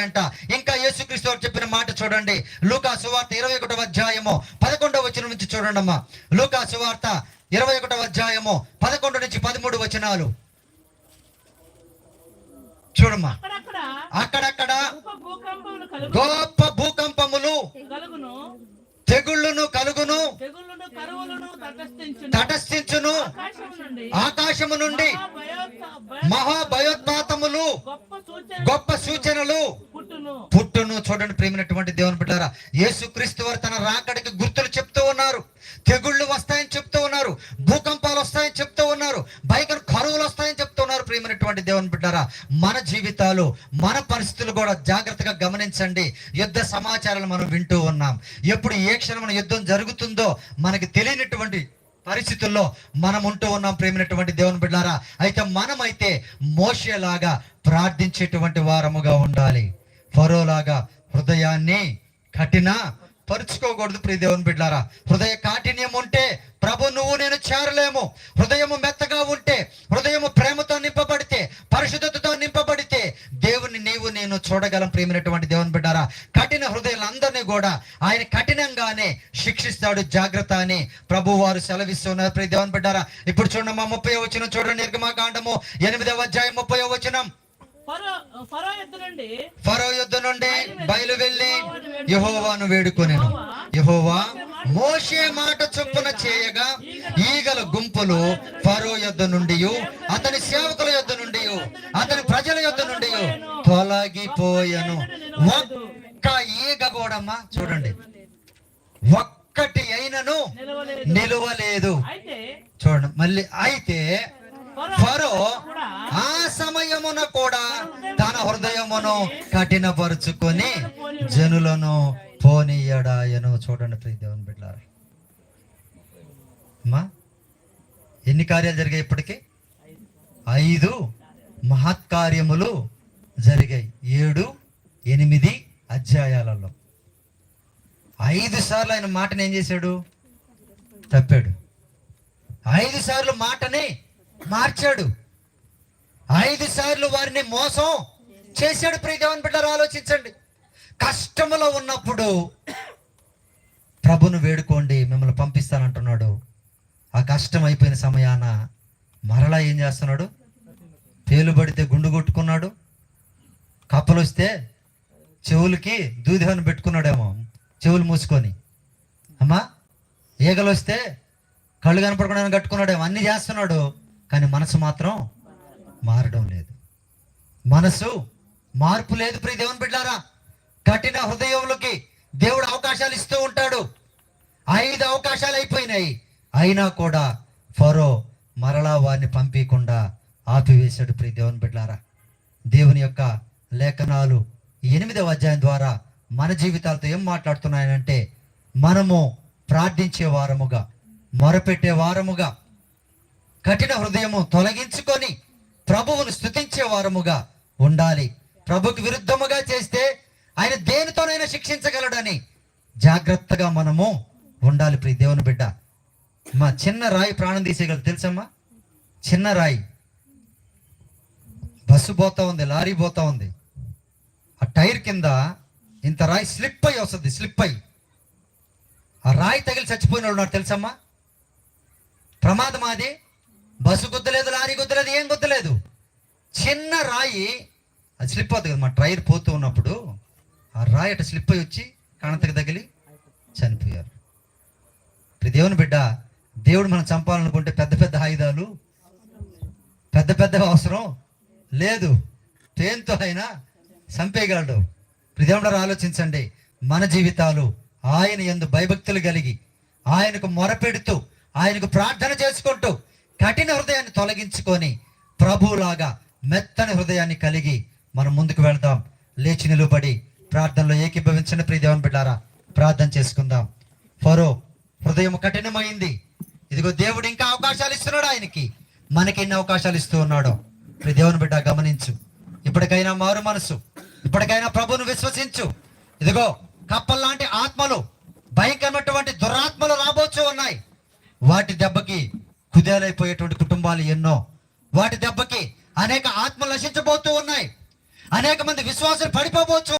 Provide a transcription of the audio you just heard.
అంట. ఇంకా యేసుక్రీస్తు వారు చెప్పిన మాట చూడండి. లూకా సువార్త ఇరవై ఒకటవ అధ్యాయము పదకొండవ వచనం నుంచి చూడండి అమ్మా లూకా సువార్త ఇరవై ఒకటవ అధ్యాయము పదకొండు నుంచి పదమూడు వచనాలు. చూడమ్మా. అక్కడక్కడ గొప్ప భూకంపములు తెగుళ్ళును కలుగును. తటస్థించును. ఆకాశము నుండి ఆకాశము నుండి మహాభయోత్ప- భయ- మహా భయోత్పాతములు గొప్ప సూచన గొప్ప సూచనలు. పుట్టును చూడండి ప్రేమినటువంటి దేవుని బిడ్డారా. యేసుక్రీస్తు వారు తన రాకడికి గుర్తులు చెప్తూ ఉన్నారు. తెగుళ్ళు వస్తాయని చెప్తూ ఉన్నారు. భూకంపాలు వస్తాయని చెప్తూ ఉన్నారు. భయంకర కరువులు వస్తాయని చెప్తూ ఉన్నారు ప్రేమైనటువంటి దేవుని బిడ్డారా. మన జీవితాలు మన పరిస్థితులు కూడా జాగ్రత్తగా గమనించండి. యుద్ధ సమాచారాలు మనం వింటూ ఉన్నాం. ఎప్పుడు ఏ క్షణం యుద్ధం జరుగుతుందో మనకి తెలియనటువంటి పరిస్థితుల్లో మనం ఉంటూ ఉన్నాం ప్రేమినటువంటి దేవుని బిడ్డారా. అయితే మనమైతే మోషేలాగా ప్రార్థించేటువంటి వారముగా ఉండాలి. ఫరోలాగా హృదయాన్ని కఠిన పరుచుకోకూడదు ప్రియ దేవుని బిడ్డారా. హృదయ కాఠిన్యం ఉంటే ప్రభు నువ్వు నేను చేరలేము. హృదయము మెత్తగా ఉంటే హృదయము ప్రేమతో నింపబడితే పరిశుద్ధతతో నింపబడితే దేవుని నీవు నేను చూడగలం ప్రేమైనటువంటి దేవుని బిడ్డారా. కఠిన హృదయాలందరినీ కూడా ఆయన కఠినంగానే శిక్షిస్తాడు జాగ్రత్త అని ప్రభు వారు సెలవిస్తున్నారు ప్రియ దేవుని బిడ్డారా. ఇప్పుడు చూడండి మా ముప్పై వచ్చిన చూడండి నిర్గమాకాండము ఎనిమిదవ అధ్యాయం ముప్పై వచనం. ఫరో యుద్ధ నుండి ఫరో యుద్ధ నుండి బయలు వెళ్ళి యహోవాను వేడుకొనెను. యహోవా మోషే మాట చొప్పున చేయగా ఈగల గుంపులు ఫరో యుద్ధ నుండి అతని సేవకుల యుద్ధ నుండి అతని ప్రజల యుద్ధ నుండి తొలగిపోయెను. ఒక్క ఈగ కూడమ్మా చూడండి. ఒక్కటి అయినను నిలవలేదు. చూడండి మళ్ళీ అయితే ఫరో ఆ సమయమున కూడా తన హృదయమును కఠినపరుచుకొని జనులను పోనీయడాయను. చూడండి ప్రియ దేవుని బిడ్డారు అమ్మా ఎన్ని కార్యాలు జరిగాయి ఇప్పటికీ? ఐదు మహత్కార్యములు జరిగాయి. ఏడు ఎనిమిది అధ్యాయాలలో. ఐదు సార్లు ఆయన మాటను ఏం చేశాడు? తప్పాడు. ఐదు సార్లు మాటని మార్చాడు. ఐదు సార్లు వారిని మోసం చేశాడు ప్రియదేవన్ బిడ్డలు ఆలోచించండి. కష్టములో ఉన్నప్పుడు ప్రభును వేడుకోండి మిమ్మల్ని పంపిస్తానంటున్నాడు. ఆ కష్టం అయిపోయిన సమయాన మరలా ఏం చేస్తున్నాడు? తేలుబడితే గుండు కొట్టుకున్నాడు. కప్పలు వస్తే చెవులకి దూదిహోని పెట్టుకున్నాడేమో చెవులు మూసుకొని. అమ్మా ఈగలు వస్తే కళ్ళు కనపడకుండా కట్టుకున్నాడేమో అన్ని చేస్తున్నాడు. కానీ మనసు మాత్రం మారడం లేదు. మనసు మార్పు లేదు ప్రియ దేవుని బిడ్డారా. కఠిన హృదయములకి దేవుడు అవకాశాలు ఇస్తూ ఉంటాడు. ఐదు అవకాశాలు అయిపోయినాయి. అయినా కూడా ఫరో మరలా వారిని పంపించకుండా ఆపివేశాడు ప్రియ దేవుని బిడ్డారా. దేవుని యొక్క లేఖనాలు ఎనిమిదవ అధ్యాయం ద్వారా మన జీవితాలతో ఏం మాట్లాడుతున్నాయనంటే మనము ప్రార్థించే వారముగా మొరపెట్టే వారముగా కఠిన హృదయము తొలగించుకొని ప్రభువును స్థుతించే వారముగా ఉండాలి. ప్రభుకి విరుద్ధముగా చేస్తే ఆయన దేనితోనైనా శిక్షించగలడని జాగ్రత్తగా మనము ఉండాలి ప్రియ దేవుని బిడ్డ. మా చిన్న రాయి ప్రాణం తీసేయగలదు తెలుసమ్మా? చిన్న రాయి. బస్సు పోతా ఉంది లారీ పోతా ఉంది. ఆ టైర్ కింద ఇంత రాయి స్లిప్ అయి వస్తుంది స్లిప్ అయ్యి ఆ రాయి తగిలి చచ్చిపోయిన వాళ్ళు ఉన్నారు తెలుసమ్మా? ప్రమాదం అది. బస్సు గుద్దలేదు లారీ గుద్దలేదు ఏం గుద్దలేదు. చిన్న రాయి అది స్లిప్ అవుతుంది కదా మా టైర్ పోతూ ఉన్నప్పుడు ఆ రాయి అటు స్లిప్ అయి వచ్చి కణతకి తగిలి చనిపోయారు. ఇప్పుడు దేవుని బిడ్డ దేవుడు మనం చంపాలనుకుంటే పెద్ద పెద్ద ఆయుధాలు పెద్ద పెద్ద అవసరం లేదు. తేన్తో అయినా చంపేయగలడు. దేవుడు ఆలోచించండి. మన జీవితాలు ఆయన ఎందు భయభక్తులు కలిగి ఆయనకు మొరపెడుతూ ఆయనకు ప్రార్థన చేసుకుంటూ తొలగించుకొని ప్రభువులాగా మెత్తని హృదయాన్ని కలిగి మనం ముందుకు వెళ్దాం. లేచి నిలబడి ప్రార్థనలో ఏకీభవించిన ప్రియదేవన్ బిడ్డారా ప్రార్థన చేసుకుందాం. ఫరో హృదయం కఠినమైంది. ఇదిగో దేవుడు ఇంకా అవకాశాలు ఇస్తున్నాడు ఆయనకి. మనకి ఎన్ని అవకాశాలు ఇస్తూ ఉన్నాడో. ప్రియదేవన్ బిడ్డ గమనించు. ఇప్పటికైనా మారు మనసు. ఇప్పటికైనా ప్రభువును విశ్వసించు. ఇదిగో కప్పల్లాంటి ఆత్మలు భయంకరమైనటువంటి దురాత్మలు రాబోచు ఉన్నాయి. వాటి దెబ్బకి కుదేలైపోయేటువంటి కుటుంబాలు ఎన్నో. వాటి దెబ్బకి అనేక ఆత్మలు నశించబోతూ ఉన్నాయి. అనేక మంది విశ్వాసం పడిపోవచ్చు